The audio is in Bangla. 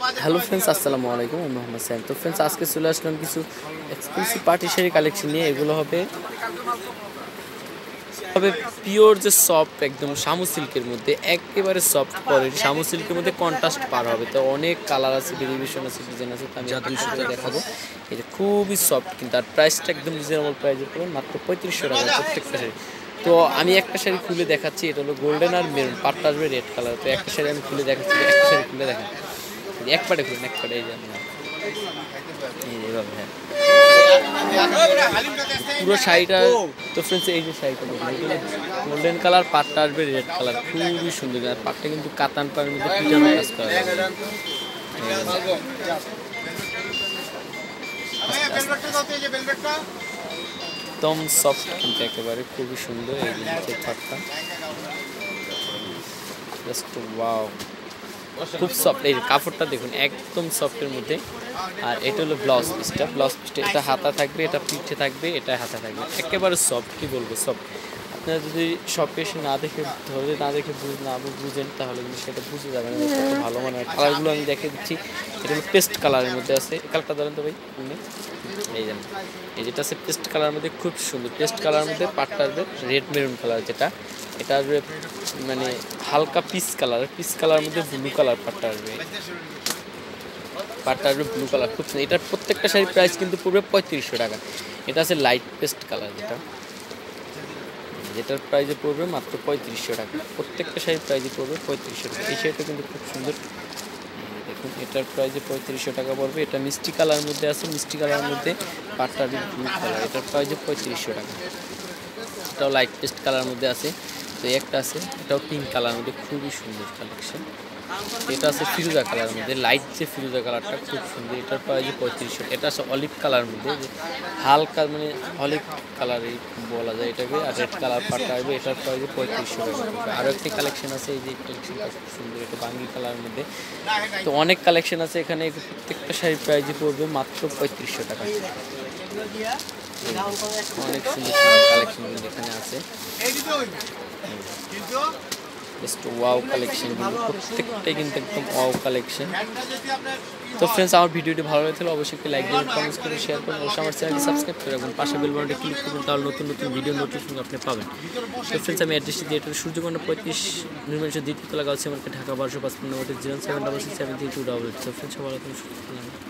হ্যালো ফ্রেন্ডস আসসালামু আলাইকুম আমি মোহাম্মদ সাইম তো ফ্রেন্ডস আজকে চলে আসলাম কিছু এক্সক্লুসিভ পার্টি শাড়ি কালেকশন নিয়ে। এগুলো হবে হবে পিওর যে সফট একদম শামু সিল্কের মধ্যে একেবারে সফট কোয়ালিটি শামু সিল্কের মধ্যে কন্ট্রাস্ট পার হবে। তো অনেক কালার আছে ভেরিয়েশন আছে ডিজাইন আছে তো আমি দুইশো দেখাবো। এটা খুবই সফট কিন্তু আর প্রাইসটা একদম রিজনেবল প্রাইসে পাবেন মাত্র পঁয়ত্রিশশো টাকা প্রত্যেকটা শাড়ি। তো আমি একটা শাড়ি খুলে দেখাচ্ছি এটা হলো গোল্ডেন আর মেরুন পাটটা আসবে রেড কালার তো একটা শাড়ি আমি খুলে দেখাচ্ছি একটা শাড়ি খুলে দেখা এক পাটে খুলুন, এক পাটে এই যে আমি- এই যে এভাবে হ্যাঁ। পুরো শাড়িটা, তো ফ্রেন্ডস এই যে শাড়িটা গোল্ডেন কালার পাটটা আসবে রেড কালার খুবই সুন্দর আর পাটটা কিন্তু কাতান পাড়ের মধ্যে পিটানো কাজ করা। একদম সফট কিন্তু একেবারে, খুবই সুন্দর এই পাটটা। জাস্ট ওয়াও খুব সফট এই কাপড়টা দেখুন, একদম সফটের মধ্যে। আর এটা হলো ব্লাউজ পিসটা ব্লাউজ পিসটা এটা হাতা থাকবে, এটা পিঠে থাকবে, এটা হাতা থাকবে। একেবারে সফট কি বলব সফট আপনারা যদি শপে এসে না দেখে, ধরে না দেখে বুঝ- না বুঝেন, তাহলে কিন্তু সেটা বুঝে যাবেন। ভালো মানে কালারগুলো আমি দেখে দিচ্ছি। এটা হলো পেস্ট কালারের মধ্যে আছে। কালারটা ধরেন তো ভাই এই যেন এই যেটা আছে পেস্ট কালারের মধ্যে, খুব সুন্দর। পেস্ট কালারের মধ্যে পাটটা রেড মেরুন কালার যেটা। এটা আসবে মানে হালকা পিস কালার পিস কালার মধ্যে ব্লু কালার পাটটা আসবে। পাটটা আসবে ব্লু কালার খুব এটার প্রত্যেকটা শাড়ির প্রাইস কিন্তু পড়বে পঁয়ত্রিশশো টাকা। এটা আছে লাইট পেস্ট কালার যেটা। যেটার প্রাইজে পড়বে মাত্র পঁয়ত্রিশশো টাকা। প্রত্যেকটা শাড়ির প্রাইজে পড়বে পঁয়ত্রিশশো টাকা। এই শাড়িটা কিন্তু খুব সুন্দর। দেখুন, এটার প্রাইজে পঁয়ত্রিশশো টাকা পড়বে। এটা মিষ্টি কালার মধ্যে আছে। মিষ্টি কালারের মধ্যে পাটটা ব্লু কালার এটার প্রাইজে পঁয়ত্রিশশো টাকা। এটাও লাইট পেস্ট কালার মধ্যে আছে। তো একটা আছে, এটাও পিঙ্ক কালার মধ্যে খুবই সুন্দর কালেকশন এটা আছে ফিরোজা কালার মধ্যে লাইট যে ফিরোজা কালারটা খুব সুন্দর, এটার প্রাইস পঁয়ত্রিশশো এটা আছে অলিভ কালার মধ্যে, যে হালকা মানে অলিভ কালারই বলা যায় এটাকে, আর রেড কালার পাটা আসবে এটার প্রাইস পঁয়ত্রিশশো টাকা আরও একটি কালেকশন আছে, এই যে কালেকশনটা খুব সুন্দর, এটা বাঙ্গি কালারের মধ্যে। তো অনেক কালেকশন আছে, এখানে প্রত্যেকটা শাড়ির প্রাইজই পড়বে মাত্র পঁয়ত্রিশশো টাকা। অনেক সুন্দর কালেকশন কিন্তু এখানে আছে। জাস্ট ওয়াও কালেকশন প্রত্যেকটাই কিন্তু একদম ওয়াও কালেকশন তো ফ্রেন্ডস আমার ভিডিওটি ভালো লেগে থাকলে অবশ্যই একটি লাইক দেবেন কমেন্টস করে শেয়ার করুন অবশ্যই আমার চ্যানেলটি সাবস্ক্রাইব করে রাখুন পাশে বেল বাটনটি ক্লিক করুন তাহলে নতুন নতুন ভিডিও নোটিফিকেশন আপনি পাবেন। তো ফ্রেন্ডস আমি অ্যাড্রেসটি দিয়ে এটা সূর্যকণ্ড পঁয়ত্রিশ নির্মাণ দ্বিতীয় তলা গাছ ঢাকা বারোশো পাঁচ পনেরো zero seven double six seven three two double তো ফ্রেন্ডস থাকুন।